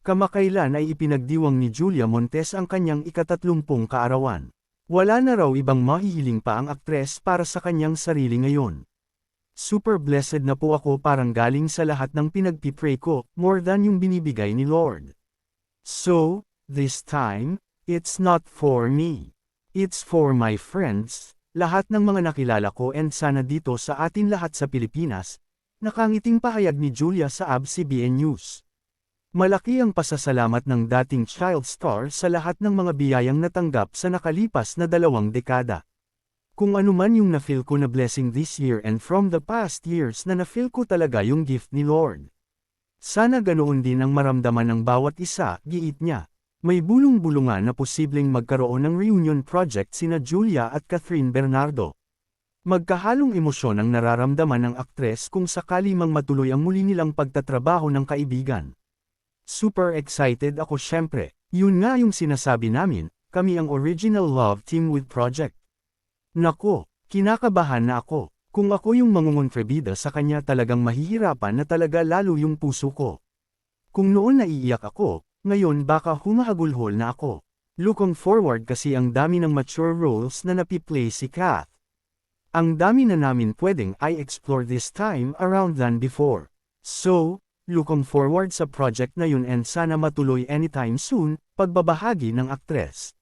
Kamakailan ay ipinagdiwang ni Julia Montes ang kanyang ikatatlumpung kaarawan. Wala na raw ibang mahihiling pa ang aktres para sa kanyang sarili ngayon. Super blessed na po ako parang galing sa lahat ng pinagpipray ko, more than yung binibigay ni Lord. So, this time, it's not for me. It's for my friends, lahat ng mga nakilala ko and sana dito sa atin lahat sa Pilipinas, nakangiting pahayag ni Julia sa ABS-CBN News. Malaki ang pasasalamat ng dating child star sa lahat ng mga biyayang natanggap sa nakalipas na dalawang dekada. Kung ano man yung na-feel ko na blessing this year and from the past years na na-feel ko talaga yung gift ni Lord. Sana ganoon din ang maramdaman ng bawat isa, giit niya. May bulong-bulungan na posibleng magkaroon ng reunion project sina Julia at Catherine Bernardo. Magkahalong emosyon ang nararamdaman ng aktres kung sakali mang matuloy ang muli nilang pagtatrabaho ng kaibigan. Super excited ako syempre, yun nga yung sinasabi namin, kami ang original love team with project. Nako, kinakabahan na ako, kung ako yung mangungontribida sa kanya talagang mahihirapan na talaga lalo yung puso ko. Kung noon naiiyak ako, ngayon baka humahagulhol na ako. Looking forward kasi ang dami ng mature roles na napiplay si Kath. Ang dami na namin pwedeng I-explore this time around than before. So, looking forward sa project na yun and sana matuloy anytime soon, pagbabahagi ng aktres.